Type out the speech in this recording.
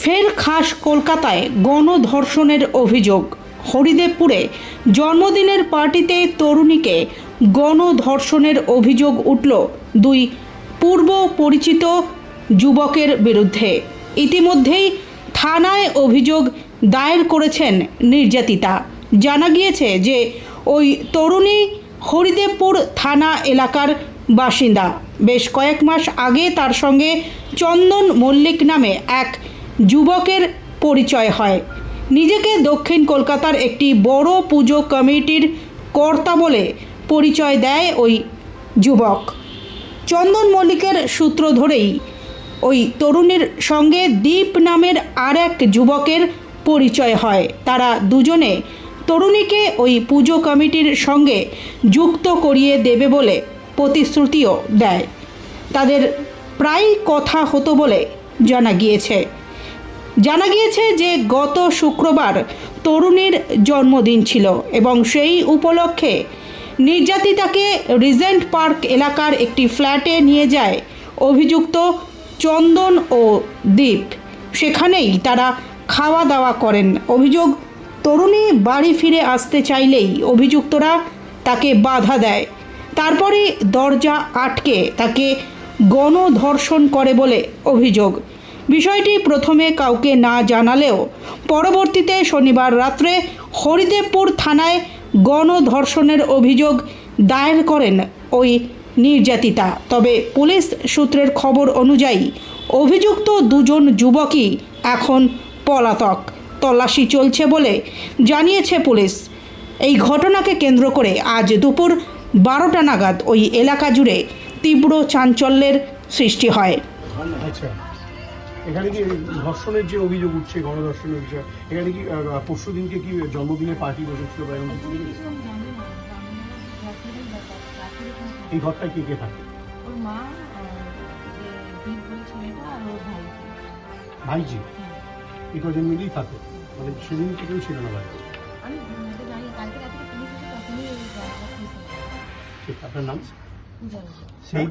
ফের খাস কলকাতায় গণধর্ষণের অভিযোগ। হরিদেবপুরে জন্মদিনের পার্টিতে তরুণীকে গণধর্ষণের অভিযোগ উঠল দুই পূর্ব পরিচিত যুবকের বিরুদ্ধে। ইতিমধ্যেই থানায় অভিযোগ দায়ের করেছেন নির্যাতিতা। জানা গিয়েছে যে ওই তরুণী হরিদেবপুর থানা এলাকার বাসিন্দা। বেশ কয়েক মাস আগে তার সঙ্গে চন্দন মল্লিক নামে এক যুবকের পরিচয় হয়। নিজেকে দক্ষিণ কলকাতার একটি বড় পুজো কমিটির কর্তা বলে পরিচয় দেয় ওই যুবক। চন্দন মল্লিকের সূত্র ধরেই ওই তরুণীর সঙ্গে দীপ নামের আর এক যুবকের পরিচয় হয়। তারা দুজনে তরুণীকে ওই পুজো কমিটির সঙ্গে যুক্ত করিয়ে দেবে বলে প্রতিশ্রুতিও দেয়। তাদের প্রায় কথা হতো বলে জানা গিয়েছে। জানা গিয়েছে যে গত শুক্রবার তরুণীর জন্মদিন ছিল এবং সেই উপলক্ষে নির্যাতিতাকে রিজেন্ট পার্ক এলাকার একটি ফ্ল্যাটে নিয়ে যায় অভিযুক্ত চন্দন ও দ্বীপ সেখানেই তারা খাওয়া দাওয়া করেন। অভিযোগ, তরুণী বাড়ি ফিরে আসতে চাইলেই অভিযুক্তরা তাকে বাধা দেয়। তারপরে দরজা আটকে তাকে গণধর্ষণ করে বলে অভিযোগ। বিষয়টি প্রথমে কাউকে না জানালেও পরবর্তীতে শনিবার রাত্রে হরিদেবপুর থানায় গণধর্ষণের অভিযোগ দায়ের করেন ওই নির্যাতিতা। তবে পুলিশ সূত্রের খবর অনুযায়ী, অভিযুক্ত দুজন যুবকই এখন পলাতক। তল্লাশি চলছে বলে জানিয়েছে পুলিশ। এই ঘটনাকে কেন্দ্র করে আজ দুপুর বারোটা নাগাদ ওই এলাকা জুড়ে তীব্র চাঞ্চল্যের সৃষ্টি হয়। আচ্ছা। এখানে কি ধর্ষণের যে অভিযোগ উঠছে গণধর্ষণের বিষয় এখানে কি পরশু দিনকে কি জন্মদিনের পার্টি বসেছিল বা এরকম কিছু এই ঘরটায় কে কে থাকে ভাই ভাইজি এই কজন মিলেই থাকে মানে সেদিন তো কেউ ছিল না বাড়িতে ঠিক, আপনার নাম সেই